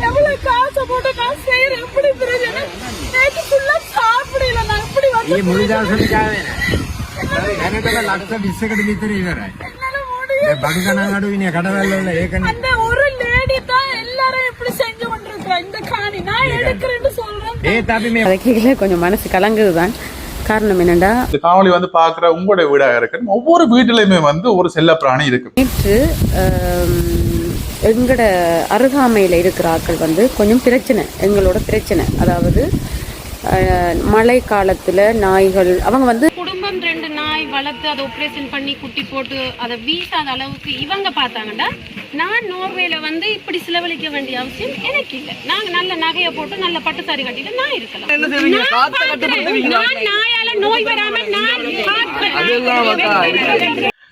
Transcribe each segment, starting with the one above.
எவ்வளவு காசை போட்டு காசு செய்யறேன் எப்படி பிரச்சனை நேற்று ஃபுல்லா சாப்பிடல நான் எப்படி ಈ வந்து ಮುಳಿದಾಳ್ಸಲಿಕ್ಕಾಗೇನೆ ಕನ್ನಡದ ಲಕ್ಷ ಬಿಸ್ಸಗಡೆ ಬಿದ್ದರೆ ಇದ್ದಾರೆ என்னால முடியும் ಬಡಗನಂಗಡು ಇನ್ನ ಕಡವೆಲ್ಲ ಏಕನೆ அந்த ஒரு லேடி தான் எல்லாரும் இப்படி செஞ்சு கொண்டிருக்கா இந்த காணி நான் எடுக்கிறேன்னு சொல்றேன் ಏ ತಾಪಿ ಮೇ அதை கேட்கல கொஞ்சம் மனசு கலங்குது தான் காரணம் என்னடா இந்த காணொளி வந்து பாக்குற உங்களுடைய வீடாக இருக்கு ஒவ்வொரு வீட்டிலையுமே வந்து ஒரு செல்ல பிராணி இருக்கு நேற்று ஆம், எங்கட அருகாமையில் இருக்கிற ஆட்கள் வந்து கொஞ்சம் பிரச்சனை எங்களோட பிரச்சனை. அதாவது மழை காலத்தில் நாய்கள் அவங்க வந்து குடும்பம் ரெண்டு நாய் வளர்த்து அதை ஆப்ரேஷன் பண்ணி குட்டி போட்டு அதை வீசாத அளவுக்கு இவங்க பார்த்தாங்கடா நான் நோர்வேல வந்து இப்படி செலவழிக்க வேண்டிய அவசியம் எனக்கு இல்லை. நாங்க நல்ல நகையை போட்டு நல்ல பட்டு சாரி கட்டிட்டு நான் இருக்கலாம். நான் நாயால நோய் வராம நான்.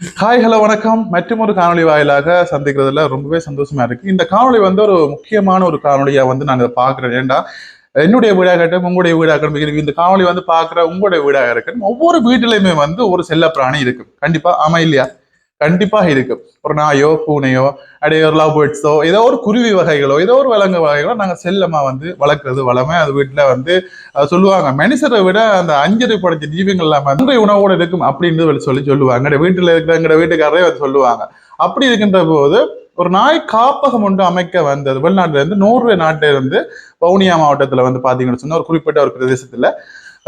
ஹாய் ஹலோ வணக்கம். மற்றும் ஒரு காணொளி வாயிலாக சந்திக்கிறதுல ரொம்பவே சந்தோஷமா இருக்கு. இந்த காணொளி வந்து ஒரு முக்கியமான ஒரு காணொலியா வந்து நான் இதை பாக்குறேன் ஏன்டா என்னுடைய வீடாகட்டும் உங்களுடைய வீடாகட்டும் இந்த காணொலி வந்து பாக்குற உங்களுடைய வீடாக இருக்கட்டும் ஒவ்வொரு வீட்டிலையுமே வந்து ஒரு செல்ல பிராணி இருக்கு. கண்டிப்பா ஆமா இல்லையா? கண்டிப்பாக இருக்கு. ஒரு நாயோ பூனையோ அப்படியே ஒரு லவ் பேர்ட்ஸோ ஏதோ ஒரு குருவி வகைகளோ ஏதோ ஒரு விலங்கு வகைகளோ நாங்கள் செல்லமாக வந்து வளர்க்குறது வளமை. அது வீட்டில் வந்து சொல்லுவாங்க. மனுஷரை விட அந்த அஞ்சரை படைச்ச ஜீவிகள் இல்லாமல் வந்து உணவோடு இருக்கும் அப்படின்னு சொல்லி சொல்லுவாங்க. எங்கட வீட்டுல இருக்கிற எங்கட வீட்டுக்காரரே வந்து சொல்லுவாங்க. அப்படி இருக்கின்ற போது ஒரு நாய் காப்பகம் ஒன்று அமைக்க வந்தது. வெளிநாட்டிலேருந்து நூறு நாட்டிலிருந்து வவுனியா மாவட்டத்தில் வந்து பார்த்தீங்கன்னு சொன்னால் ஒரு குறிப்பிட்ட ஒரு பிரதேசத்தில்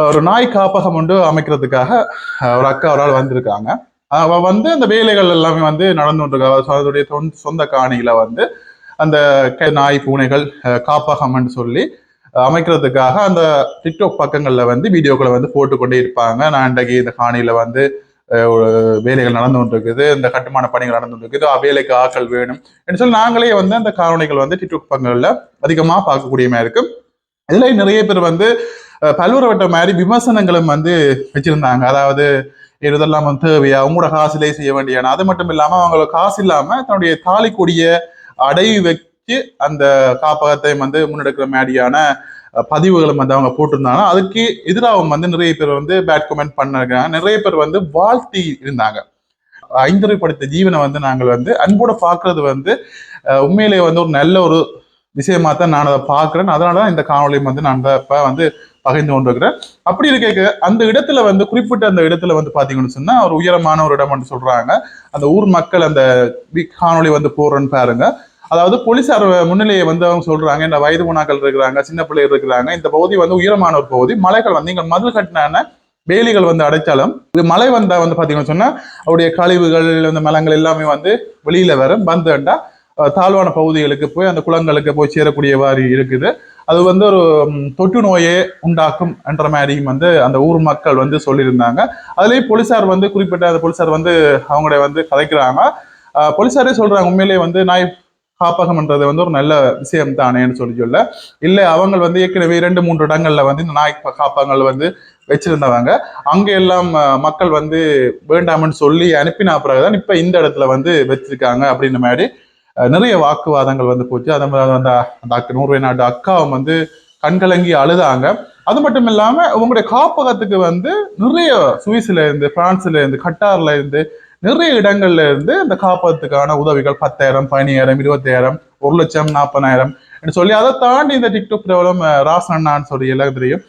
ஒரு நாய் காப்பகம் ஒன்று அமைக்கிறதுக்காக ஒரு அக்கா ஒரு ஆள் வந்திருக்காங்க. அவ வந்து அந்த வேலைகள் எல்லாமே வந்து நடந்து கொண்டிருக்கா. அதனுடைய சொந்த- சொந்த காணியில வந்து அந்த க- நாய் பூனைகள் காப்பகம்னு சொல்லி அமைக்கிறதுக்காக அந்த டிக்டாக் பக்கங்கள்ல வந்து வீடியோக்களை வந்து போட்டுக்கொண்டே இருப்பாங்க. நான் இன்றைக்கு இந்த காணியில வந்து ஒரு வேலைகள் நடந்து கொண்டிருக்குது. இந்த கட்டுமான பணிகள் நடந்து கொண்டிருக்குது. வேலைக்கு ஆட்கள் வேணும் என்று சொல்லி நாங்களே வந்து அந்த காரணிகள் வந்து டிக்டாக் பக்கங்கள்ல அதிகமா பார்க்கக்கூடியமா இருக்கும். இதுல நிறைய பேர் வந்து பல்வேறு வட்ட மாதிரி விமர்சனங்களும் வந்து வச்சிருந்தாங்க. அதாவது இதெல்லாம் வந்து தேவையா உங்களோட காசிலே செய்ய வேண்டியான. அது மட்டும் இல்லாம அவங்களோட காசு இல்லாம தன்னுடைய தாலி கொடிய அடை வச்சு அந்த காப்பகத்தை வந்து முன்னெடுக்கிற மாதிரியான பதிவுகளும் வந்து அவங்க போட்டிருந்தாங்க. அதுக்கு எதிராகவும் வந்து நிறைய பேர் வந்து பேட் கமெண்ட் பண்ணிருக்காங்க. நிறைய பேர் வந்து வாழ்த்தி இருந்தாங்க. ஐந்தரை படித்த ஜீவனை வந்து நாங்கள் வந்து அன்போட பார்க்கிறது வந்து உண்மையிலேயே வந்து ஒரு நல்ல ஒரு விஷயமா தான் நான் அதை பார்க்குறேன். அதனால தான் இந்த காணொலியும் வந்து நான் இப்போ வந்து பகிர்ந்து கொண்டிருக்கிறேன். அப்படி இருக்க அந்த இடத்துல வந்து குறிப்பிட்ட அந்த இடத்துல வந்து பார்த்தீங்கன்னு சொன்னால் ஒரு உயரமான ஒரு இடம் சொல்கிறாங்க அந்த ஊர் மக்கள் அந்த காணொலி வந்து போடுறேன்னு பாருங்க. அதாவது போலீசார் முன்னிலையை வந்து அவங்க சொல்றாங்க இந்த வயது உணாக்கள் இருக்கிறாங்க சின்ன பிள்ளைகள் இருக்கிறாங்க. இந்த பகுதி வந்து உயரமான ஒரு பகுதி. மலைகள் வந்து இங்க மதில் கட்டினான வேலிகள் வந்து அடைச்சாலும் இது மழை வந்தா வந்து பாத்தீங்கன்னு சொன்னா அவருடைய கழிவுகள் அந்த மலங்கள் எல்லாமே வந்து வெளியில வரும் வந்துண்டா தாழ்வான பகுதிகளுக்கு போய் அந்த குளங்களுக்கு போய் சேரக்கூடிய மாதிரி இருக்குது. அது வந்து ஒரு தொற்று நோயை உண்டாக்கும் என்ற மாதிரியும் வந்து அந்த ஊர் மக்கள் வந்து சொல்லியிருந்தாங்க. அதுலேயும் போலீசார் வந்து குறிப்பிட்ட அந்த போலீசார் வந்து அவங்கள வந்து கதைக்கிறாங்க. போலீஸாரே போலீசாரே சொல்றாங்க உண்மையிலேயே வந்து நாய் காப்பகம்ன்றது வந்து ஒரு நல்ல விஷயம் தானேன்னு சொல்லி சொல்ல. இல்லை அவங்க வந்து ஏற்கனவே இரண்டு மூன்று இடங்கள்ல வந்து இந்த நாய் காப்பகங்கள் வந்து வச்சிருந்தவங்க. அங்க எல்லாம் மக்கள் வந்து வேண்டாம்னு சொல்லி அனுப்பின பிறகுதான் இப்ப இந்த இடத்துல வந்து வச்சிருக்காங்க அப்படின்ற மாதிரி நிறைய வாக்குவாதங்கள் வந்து போச்சு. அதே மாதிரி அந்த அந்த அக்கா நாட்டு அக்காவும் வந்து கண்கலங்கி அழுதாங்க. அது மட்டும் இல்லாம உங்களுடைய காப்பகத்துக்கு வந்து நிறைய சுவிஸ்ல இருந்து பிரான்ஸ்ல இருந்து கட்டார்ல இருந்து நிறைய இடங்கள்ல இருந்து இந்த காப்பகத்துக்கான உதவிகள் பத்தாயிரம் பதினாயிரம் இருபத்தாயிரம் ஒரு லட்சம் நாற்பதாயிரம் சொல்லி அதை தாண்டி இந்த டிக்டாக் பிரபலம் ராசண்ணான்னு அண்ணான்னு சொல்லி எல்லாம் தெரியும்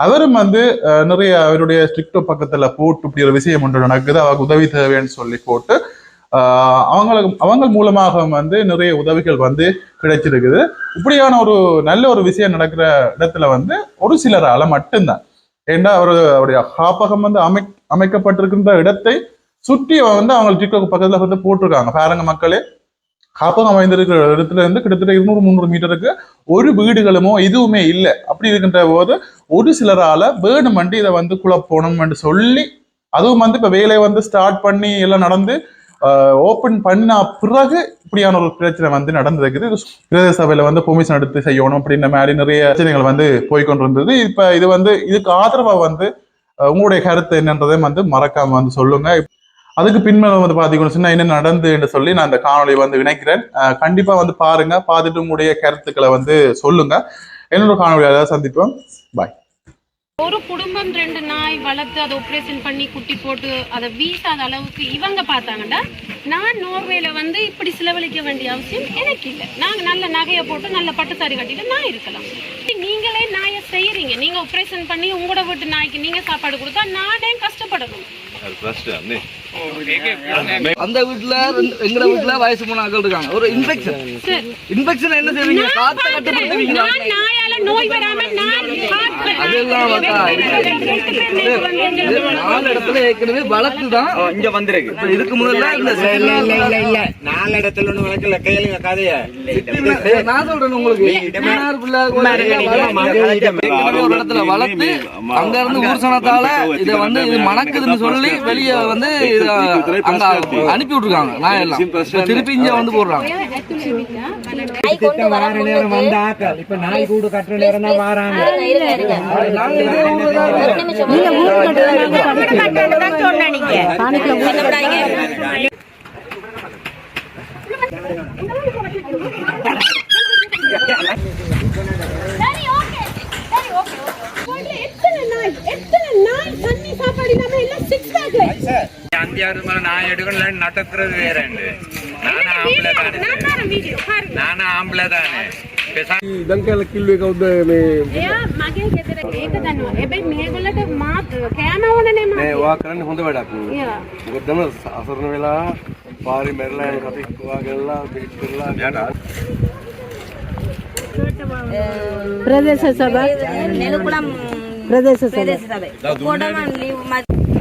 அவரும் வந்து நிறைய அவருடைய டிக்டாக் பக்கத்துல போட்டு இப்படி ஒரு விஷயம் ஒன்று நடக்குது அவருக்கு உதவி தேவைன்னு சொல்லி போட்டு அவங்களுக்கு அவங்க மூலமாக வந்து நிறைய உதவிகள் வந்து கிடைச்சிருக்குது. இப்படியான ஒரு நல்ல ஒரு விஷயம் நடக்கிற இடத்துல வந்து ஒரு சிலரால மட்டும்தான். ஏண்டா அவர் அவருடைய காப்பகம் வந்து அமை அமைக்கப்பட்டிருக்கின்ற இடத்தை சுற்றி வந்து அவங்க டிக்டாக் பக்கத்துல வந்து போட்டிருக்காங்க. பாருங்க மக்களே. காப்பகம் அமைந்திருக்கிற இடத்துல இருந்து கிட்டத்தட்ட இருநூறு முந்நூறு மீட்டருக்கு ஒரு வீடுகளுமோ எதுவுமே இல்லை. அப்படி இருக்கின்ற போது ஒரு சிலரால வேணுமென்று இதை வந்து குழப்பணும் சொல்லி அதுவும் வந்து இப்ப வேலையை வந்து ஸ்டார்ட் பண்ணி எல்லாம் நடந்து ஓப்பன் பண்ண பிறகு இப்படியான ஒரு பிரச்சனை வந்து நடந்திருக்குது இது பிரதேச சபையில வந்து பெர்மிஷன் எடுத்து செய்யணும் அப்படின்ற மாதிரி நிறைய பிரச்சனைகள் வந்து போய்கொண்டிருந்தது இப்ப இது வந்து இதுக்கு ஆதரவா வந்து உங்களுடைய கருத்து என்னன்றதை வந்து மறக்காம வந்து சொல்லுங்க. அதுக்கு பின்மேல வந்து பாத்தீங்கன்னா என்ன நடந்து என்று சொல்லி நான் இந்த காணொலி வந்து இணைக்கிறேன். கண்டிப்பா வந்து பாருங்க. பார்த்துட்டு உங்களுடைய கருத்துக்களை வந்து சொல்லுங்க. என்னோட காணொலியால சந்திப்போம். பாய் ஒரு குடும்பம் ரெண்டு நாய் வளர்த்து அதை ஆப்ரேஷன் பண்ணி குட்டி போட்டு அதை வீசாத அளவுக்கு இவங்க பார்த்தாங்கடா. நான் நோர்வேல வந்து இப்படி செலவழிக்க வேண்டிய அவசியம் எனக்கு இல்லை. நாங்கள் நல்ல நகையை போட்டு நல்ல பட்டுத்தாரி கட்டிட்டு நான் இருக்கலாம். நீங்களே நாயை செய்யறீங்க. நீங்க ஆப்ரேஷன் பண்ணி உங்களோட வீட்டு நாய்க்கு நீங்க சாப்பாடு கொடுத்தா நானே கஷ்டப்படணும். அந்த வீட்டுல ரெண்டு- எங்கட வீட்டுல வயசு மூணு ஆட்கள் இருக்காங்க. ஒரு இன்ஃபெக்ஷன். இன்ஃபெக்ஷன் என்ன செய்வீங்க? காத்த. கட்டுப்படுத்துவீங்க நான் நாயால நோய் வராம. அதெல்லாம் நாலு இடத்துல ஏற்கனவே வளர்த்து தான். இங்க வந்திருக்கு. இப்ப இதுக்கு முதல்ல இந்த இல்ல இல்ல இல்ல இல்ல இல்ல. நாலு இடத்துல ஒண்ணு வழக்கல கேளுங்க கதைய. நான் சொல்றேன் உங்களுக்கு. ஒரு இடத்துல வளர்த்து அங்க இருந்து ஊர்சனத்தால இத வந்து இது மணக்குதுன்னு சொல்லி வெளிய வந்து அங்க அனுப்பி விட்டுருக்காங்க நான் எல்லாம். இப்ப திருப்பி இங்க வந்து போடுறாங்க. திட்டம் வார நேரம் வந்த ஆட்கள் இப்ப நாய் கூடு கட்டுற நேரம் தான் வாராங்க நாங்க இதே ஊர்ல தான் இருக்கோம். சரி ஓகே சரி ஓகே ஓகே எத்தனை நாய் எத்தனை நாய் தண்ணி சாப்பாடு இல்லாம எல்லாம் சிக்ஸ் பேக்ல அந்தியாவது மேலே நான் எடுக்கணும் நடக்கிறது வேறண்டு நானும் ஆம்பளை தானே நானும் ஆம்பளை தானே ದಂಕೆಲ್ಲ ಕಿಲ್ಬೇಕು ಹೌದು ವಾಕರನ್ನ ಹೊಂದಬೇಡ ಗೊತ್ತಲ್ಲ ಹಸರಿನ ವೇಳ ಪಾರಿ ಮೆರಳ ಕತೆ ಇಕ್ಕುವಾಗೆಲ್ಲ ಬಿಟ್ಟಿಲ್ಲ ಬೇಡ ಪ್ರದೇಶ ಸಭೆ ಪ್ರದೇಶ ಸಭೆ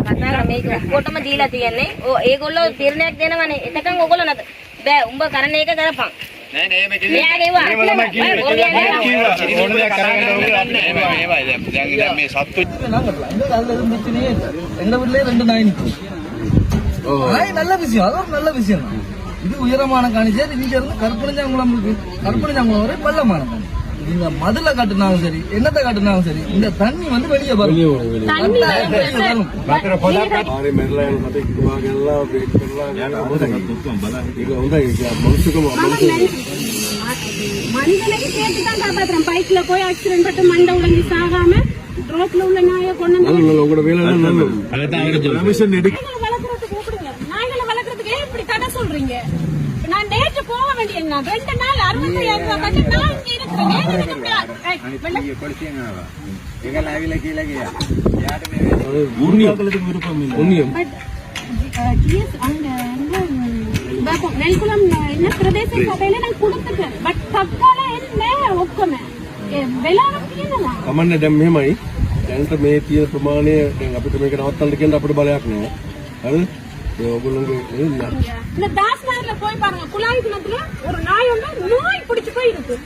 වැඩක් යා ගොදම අසරණ වෙලා පාරි මැරලා යන කතික්වා කරලා පිට් කරලා பிரதேச சபை නෙළුකුළම් பிரதேச சபை ප්‍රදේශ සභාවේ. ඔක්කොටම ලිව් මත් කතා කරා මේක ඔක්කොටම දීලා තියෙන්නේ. ඕ ඒගොල්ලෝ තීරණයක් දෙනවනේ. එතකන් ඔයගොල්ලෝ නැත. බෑ උඹ කරන එක කරපන්. නෑ නෑ මේක මෙයා ගෙවා. මේ සත්තු நாங்க எங்க அதுல எதுவும் பிரச்சனையே இல்லை எங்க வீட்லயே ரெண்டு நாய் நிக்கும் நாய் நல்ல விஷயம் அது ஒரு நல்ல விஷயம் தான் இது உயரமான காணிச்சேர் இங்க இருந்து கற்பனைஞ்சாங்குளம் இருக்கு கற்பனைஞ்சாங்குளம் வரை பள்ளமான காணி இந்த மதுல கட்டினாலும் சரி என்னத்தை கட்டினாலும் சரி இந்த தண்ணி வந்து வெளியே வரும். மனிதனுக்கு சேர்த்து தான் காப்பாத்துறேன். பைக்ல போய் ஆக்சிடென்ட் பட்டு மண்டை உடஞ்சி சாகாம ரோட்ல உள்ள நாயை கொண்டு வளர்க்கறதுக்கு கூப்பிடுங்க இப்படி தடை சொல்றீங்க? நான் நேற்று போக வேண்டிய ரெண்டு நாள் அறுபத்தி ஐயாயிரம் ரூபாய் கட்டி இங்க இருக்கிறேன் ஏன் எனக்கு இப்படி ஆ- ஏய், வெள்ள- ඒක ලැවිලා කියලා ගියා යාට මේ උන්නියම් பட் ஜிஎஸ் அங்க எங்க, ம், பாப்போம், நெல்குளம் என்ன பிரதேச சபையில நான் கொடுத்துட்டேன் பட் தக்கால என்ன ஒக்கமே வெளாரம் தீனலாம் කමන්න දැම් මෙහෙමයි දැනට මේ තියෙන ප්‍රමාණය දැන් අපිට මේක නවත්තන්න කියන්න අපිට බලයක් නෑ හරි ඒ ඔයගොල්ලෝගේ ඒ இந்த தாஸ் நகர்ல போய் பாருங்க குழாய் கிணத்துல ஒரு நாய் ஒண்ணு நோய் பிடிச்சு போய் இருக்கு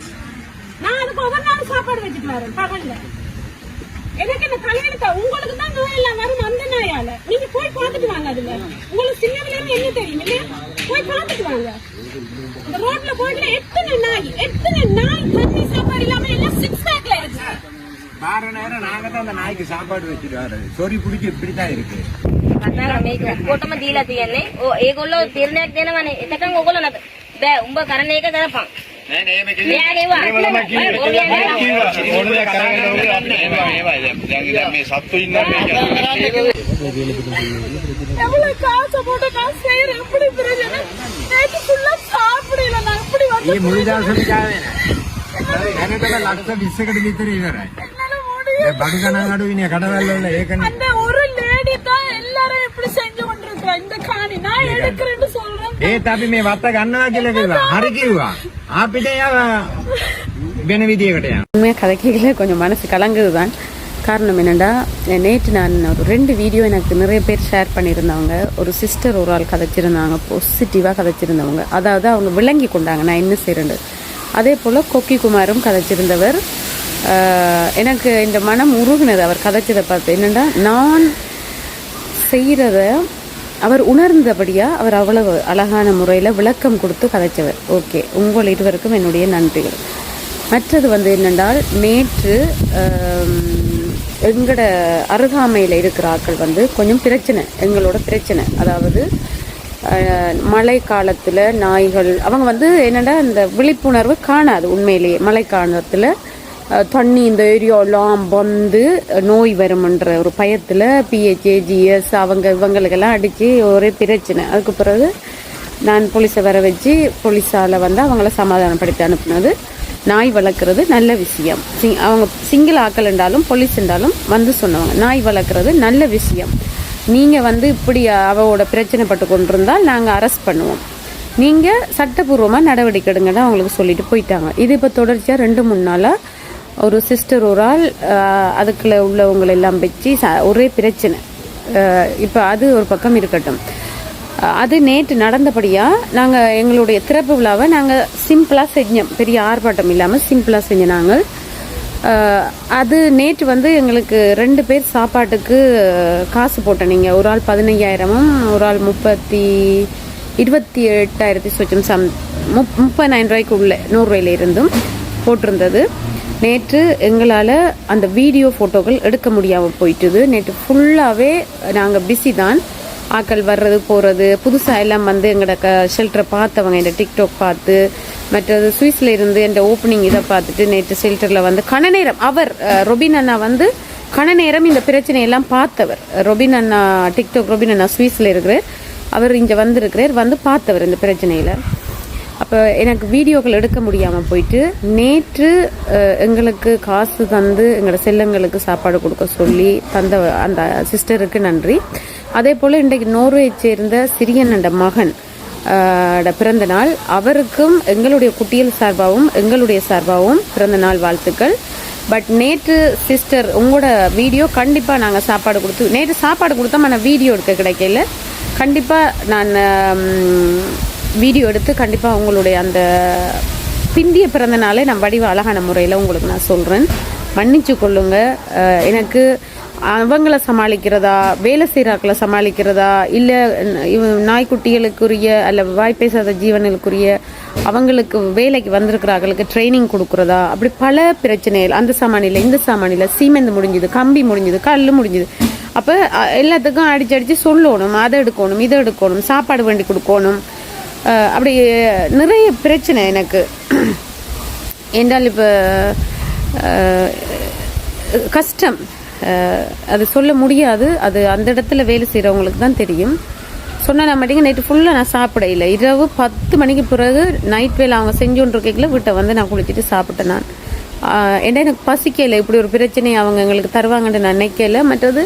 நான் அதுக்கு ஒவ்வொரு நாளும் சாப்பாடு வச்சுட்டு வரேன் பகல்ல எனக்கு இந்த தலையெழுத்த உங்களுக்கு தான் நோய் எல்லாம் வரும் அந்த நாயால நீங்க போய் பார்த்துட்டு வாங்க அதுல உங்களுக்கு சின்னதுல இருந்து என்ன தெரியும் இல்லையா போய் பார்த்துட்டு வாங்க இந்த ரோட்ல போயிட்டு எத்தனை நாய் எத்தனை நாய் தண்ணி சாப்பாடு இல்லாம எல்லாம் சிக்ஸ் பேக்ல இருக்கு வார நேரம் நாங்க தான் அந்த நாய்க்கு சாப்பாடு வச்சுட்டு வர்றது சொறி பிடிக்க இப்படித்தான் இருக்கு කතා කරා මේක ඔක්කොටම දීලා තියෙන්නේ. ඕ ඒගොල්ලෝ තීරණයක් දෙනවනේ. එතකන් ඔයගොල්ලෝ නැත. බෑ උඹ කරන එක කරපන්. නෑ නෑ මේක මෙයා ගෙවා. මේ සත්තු ඉන්න எவ்வளவு காசை போட்டு நான் செய்யறேன் எப்படி பிரச்சனை நேற்று ஃபுல்லா சாப்பிடல நான் எப்படி வந்து ඒ මුළු දවසට ගාවේ නෑ දැනටම ලක්ෂ 20කට විතර ඉවරයි என்னால முடியல. ඒ බඩු ගණන් අඩු විනේ කඩවල වල ඒකනේ அந்த ஒரு லேடி தான் எல்லாரும் இப்படி செஞ்சு கொண்டிருக்கா இந்த காணி நான் எடுக்கிறேன்னு சொல்றேன் ඒත් අපි මේ වත්ත ගන්නවා කියලා කිව්වා හරි කිව්වා உண்மையாக கதை கொஞ்சம் மனசு கலங்குது தான் காரணம் என்னென்னா நேற்று நான் ஒரு ரெண்டு வீடியோ எனக்கு நிறைய பேர் ஷேர் பண்ணியிருந்தவங்க ஒரு சிஸ்டர் ஒரு ஆள் கதைச்சிருந்தாங்க பாசிட்டிவாக கதைச்சிருந்தவங்க. அதாவது அவங்க விளங்கி கொண்டாங்க. நான் என்ன செய்கிறேன்னு அதே போல் கொக்கி குமாரும் கதைச்சிருந்தவர். எனக்கு இந்த மனம் உருகுனது அவர் கதைச்சதை பார்த்து என்னென்னா நான் செய்கிறத அவர் உணர்ந்தபடியாக அவர் அவ்வளவு அழகான முறையில் விளக்கம் கொடுத்து கதைச்சவர். ஓகே உங்கள் இருவருக்கும் என்னுடைய நன்றிகள். மற்றது வந்து என்னென்றால் நேற்று எங்களோட அருகாமையில் இருக்கிற ஆட்கள் வந்து கொஞ்சம் பிரச்சனை எங்களோட பிரச்சனை. அதாவது மழை காலத்தில் நாய்கள் அவங்க வந்து என்னென்னா இந்த விழிப்புணர்வு காணாது உண்மையிலேயே. மழை காலத்தில் தண்ணி இந்த ஏரியாலாம் வந்து நோய் வரும்ன்ற ஒரு பயத்தில் பிஹெச்ஏ ஜிஎஸ் அவங்க இவங்களுக்கெல்லாம் அடித்து ஒரே பிரச்சனை. அதுக்கு பிறகு நான் போலீஸை வர வச்சு போலீஸால் வந்து அவங்கள சமாதானப்படுத்தி அனுப்புனது. நாய் வளர்க்குறது நல்ல விஷயம். சிங் அவங்க சிங்கிள் ஆக்கள் என்றாலும் போலீஸ் என்றாலும் வந்து சொன்னவங்க நாய் வளர்க்குறது நல்ல விஷயம். நீங்கள் வந்து இப்படி அவளோட பிரச்சனைப்பட்டு கொண்டிருந்தால் நாங்கள் அரெஸ்ட் பண்ணுவோம். நீங்கள் சட்டப்பூர்வமாக நடவடிக்கை எடுங்கன்னு அவங்களுக்கு சொல்லிட்டு போயிட்டாங்க. இது இப்போ தொடர்ச்சியாக ரெண்டு மூணு நாளாக ஒரு சிஸ்டர் ஒரு ஆள் அதுக்குள்ளே அதுக்குள்ள உள்ளவங்களை எல்லாம் வச்சு ஒரே பிரச்சனை. இப்போ அது ஒரு பக்கம் இருக்கட்டும். அது நேற்று நடந்தபடியாக நாங்கள் எங்களுடைய திறப்பு விழாவை நாங்கள் சிம்பிளாக செஞ்சோம். பெரிய ஆர்ப்பாட்டம் இல்லாமல் சிம்பிளாக செஞ்சோம் நாங்கள். அது நேற்று வந்து எங்களுக்கு ரெண்டு பேர் சாப்பாட்டுக்கு காசு போட்டோம் நீங்கள் ஒரு ஆள் பதினஞ்சாயிரமும் ஒரு ஆள் முப்பத்தி இருபத்தி எட்டாயிரத்தி சொச்சம் சம் முப் முப்பதாயிரம் ரூபாய்க்கு உள்ள நூறுரூவாயில இருந்தும் போட்டிருந்தது. நேற்று எங்களால் அந்த வீடியோ ஃபோட்டோக்கள் எடுக்க முடியாமல் போயிட்டுது. நேற்று ஃபுல்லாகவே நாங்கள் பிஸி தான். ஆட்கள் வர்றது போகிறது புதுசாக எல்லாம் வந்து எங்களோட க ஷெல்டரை பார்த்தவங்க இந்த டிக்டாக் பார்த்து மற்றது சுவிஸில் இருந்து இந்த ஓப்பனிங் இதை பார்த்துட்டு நேற்று ஷெல்டரில் வந்து கண நேரம். அவர் ரொபின் அண்ணா வந்து கண நேரம் இந்த பிரச்சனையெல்லாம் பார்த்தவர். ரொபின் அண்ணா டிக்டாக் ரொபின் அண்ணா சுவிஸில் இருக்கிறார். அவர் இங்கே வந்திருக்கிறார். வந்து பார்த்தவர் இந்த பிரச்சனையில். அப்போ எனக்கு வீடியோக்கள் எடுக்க முடியாமல் போயிட்டு நேற்று எங்களுக்கு காசு தந்து எங்களோட செல்லங்களுக்கு சாப்பாடு கொடுக்க சொல்லி தந்த அந்த சிஸ்டருக்கு நன்றி. அதே போல் இன்றைக்கு நோர்வே சேர்ந்த சிறியனண்ட மகன் பிறந்த நாள். அவருக்கும் எங்களுடைய குட்டியல் சார்பாகவும் எங்களுடைய சார்பாகவும் பிறந்த நாள் வாழ்த்துக்கள். பட் நேற்று சிஸ்டர் உங்களோட வீடியோ கண்டிப்பாக நாங்கள் சாப்பாடு கொடுத்து நேற்று சாப்பாடு கொடுத்தோம் ஆனால் வீடியோ எடுக்க கிடைக்கல. கண்டிப்பாக நான் வீடியோ எடுத்து கண்டிப்பாக உங்களுடைய அந்த பிந்திய பிறந்த நான் வடிவ அழகான முறையில் உங்களுக்கு நான் சொல்கிறேன் மன்னிச்சு கொள்ளுங்க. எனக்கு அவங்கள சமாளிக்கிறதா வேலை செய்கிறாக்களை சமாளிக்கிறதா இல்லை நாய்க்குட்டிகளுக்குரிய அல்ல வாய் பேசாத ஜீவனுக்குரிய அவங்களுக்கு வேலைக்கு வந்திருக்கிறார்களுக்கு ட்ரைனிங் கொடுக்குறதா? அப்படி பல பிரச்சனைகள். அந்த சாமானியில் இந்த சாமானியில் சீமெந்து முடிஞ்சுது கம்பி முடிஞ்சுது கல் முடிஞ்சுது. அப்போ எல்லாத்துக்கும் அடிச்சு அடித்து சொல்லணும் அதை எடுக்கணும் இதை எடுக்கணும் சாப்பாடு வேண்டி கொடுக்கணும். அப்படி நிறைய பிரச்சனை எனக்கு. என்றால் இப்போ கஷ்டம். அது சொல்ல முடியாது. அது அந்த இடத்துல வேலை செய்கிறவங்களுக்கு தான் தெரியும். சொன்ன மாட்டேங்க நைட்டு ஃபுல்லாக நான் சாப்பிட இல்லை இரவு பத்து மணிக்கு பிறகு நைட் வேலை அவங்க செஞ்சோன்னு இருக்கல வீட்டை வந்து நான் குளிச்சுட்டு சாப்பிட்டேன் நான். ஆஹ் ஏன்னா எனக்கு பசிக்கலை இப்படி ஒரு பிரச்சனையை அவங்க எங்களுக்கு தருவாங்கன்னு நான் நினைக்கல. மற்றது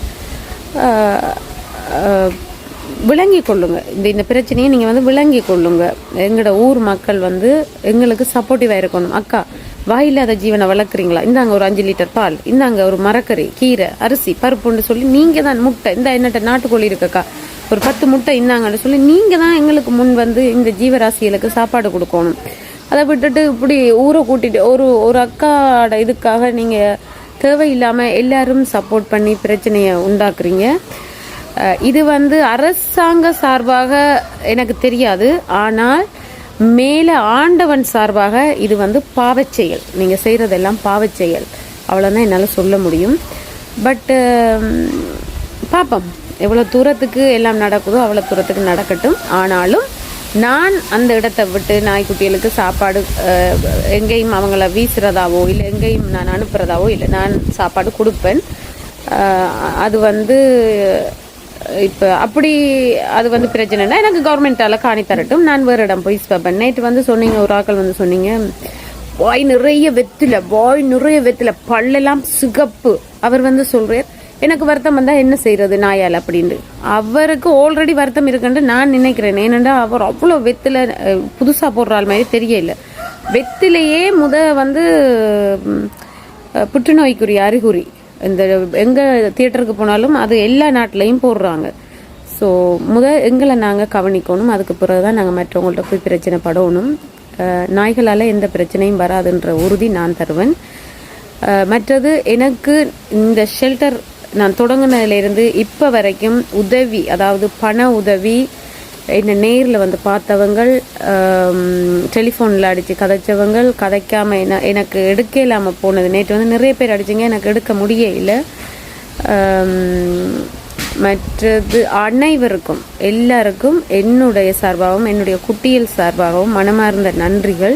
விளங்கி கொள்ளுங்க இந்த இந்த பிரச்சனையை நீங்கள் வந்து விளங்கி கொள்ளுங்க எங்களோட ஊர் மக்கள் வந்து எங்களுக்கு சப்போர்ட்டிவாக இருக்கணும். அக்கா வாயில்லாத ஜீவனை வளர்க்குறீங்களா? இந்தாங்க ஒரு அஞ்சு லிட்டர் பால் இந்தாங்க ஒரு மரக்கறி கீரை அரிசி பருப்புன்னு சொல்லி நீங்கள் தான் முட்டை. இந்த என்னட்ட நாட்டுக்கோழி இருக்கக்கா. ஒரு பத்து முட்டை இந்தாங்கன்னு சொல்லி நீங்கள் தான் எங்களுக்கு முன் வந்து இந்த ஜீவராசிகளுக்கு சாப்பாடு கொடுக்கணும். அதை விட்டுட்டு இப்படி ஊரை கூட்டிட்டு ஒரு ஒரு அக்காட இதுக்காக நீங்கள் தேவையில்லாமல் எல்லாரும் சப்போர்ட் பண்ணி பிரச்சனையை உண்டாக்குறீங்க. இது வந்து அரசாங்க சார்பாக எனக்கு தெரியாது. ஆனால் மேலே ஆண்டவன் சார்பாக இது வந்து பாவச்செயல் நீங்கள் செய்கிறதெல்லாம் பாவச்செயல் அவ்வளோதான் என்னால் சொல்ல முடியும். பட்டு பார்ப்போம் எவ்வளோ தூரத்துக்கு எல்லாம் நடக்குதோ அவ்வளோ தூரத்துக்கு நடக்கட்டும். ஆனாலும் நான் அந்த இடத்தை விட்டு நாய்க்குட்டிகளுக்கு சாப்பாடு எங்கேயும் அவங்கள வீசுறதாவோ இல்லை எங்கேயும் நான் அனுப்புறதாவோ இல்லை நான் சாப்பாடு கொடுப்பேன். அது வந்து இப்போ அப்படி அது வந்து பிரச்சனைனா எனக்கு கவர்மெண்ட்டால் காணி தரட்டும். நான் வேறு இடம் போய் பார்ப்பேன் நைட்டு வந்து சொன்னீங்க ஒரு ஆக்கள் வந்து சொன்னீங்க வாய் நிறைய வெத்தில வாய் நிறைய வெத்தில பல்லெல்லாம் சிகப்பு. அவர் வந்து சொல்கிறார் எனக்கு வருத்தம் வந்தால் என்ன செய்கிறது நாயால்? அப்படின்ட்டு. அவருக்கு ஆல்ரெடி வருத்தம் இருக்குன்ட்டு நான் நினைக்கிறேன். ஏனென்றா அவர் அவ்வளோ வெத்தில புதுசாக போடுறாள் போடுற ஆள் மாதிரி தெரியல. வெத்திலேயே முத வந்து புற்றுநோய்க்குரிய அறிகுறி. இந்த எங்கே தியேட்டருக்கு போனாலும் அது எல்லா நாட்டிலையும் போடுறாங்க. ஸோ முத எங்களை நாங்கள் கவனிக்கணும். அதுக்கு பிறகு தான் நாங்கள் மற்றவங்கள்ட்ட போய் பிரச்சனை படணும். நாய்களால் எந்த பிரச்சனையும் வராதுன்ற உறுதி நான் தருவேன். மற்றது எனக்கு இந்த ஷெல்டர் நான் தொடங்கினதுலேருந்து இப்போ வரைக்கும் உதவி அதாவது பண உதவி என்னை நேரில் வந்து பார்த்தவங்கள் டெலிஃபோனில் அடித்து கதைச்சவங்கள் கதைக்காமல் என்ன எனக்கு எடுக்க இல்லாமல் போனது. நேற்று வந்து நிறைய பேர் அடிச்சிங்க எனக்கு எடுக்க முடியல மற்றது அனைவருக்கும் எல்லாருக்கும் என்னுடைய சார்பாகவும் என்னுடைய குட்டியல் சார்பாகவும் மனமார்ந்த நன்றிகள்.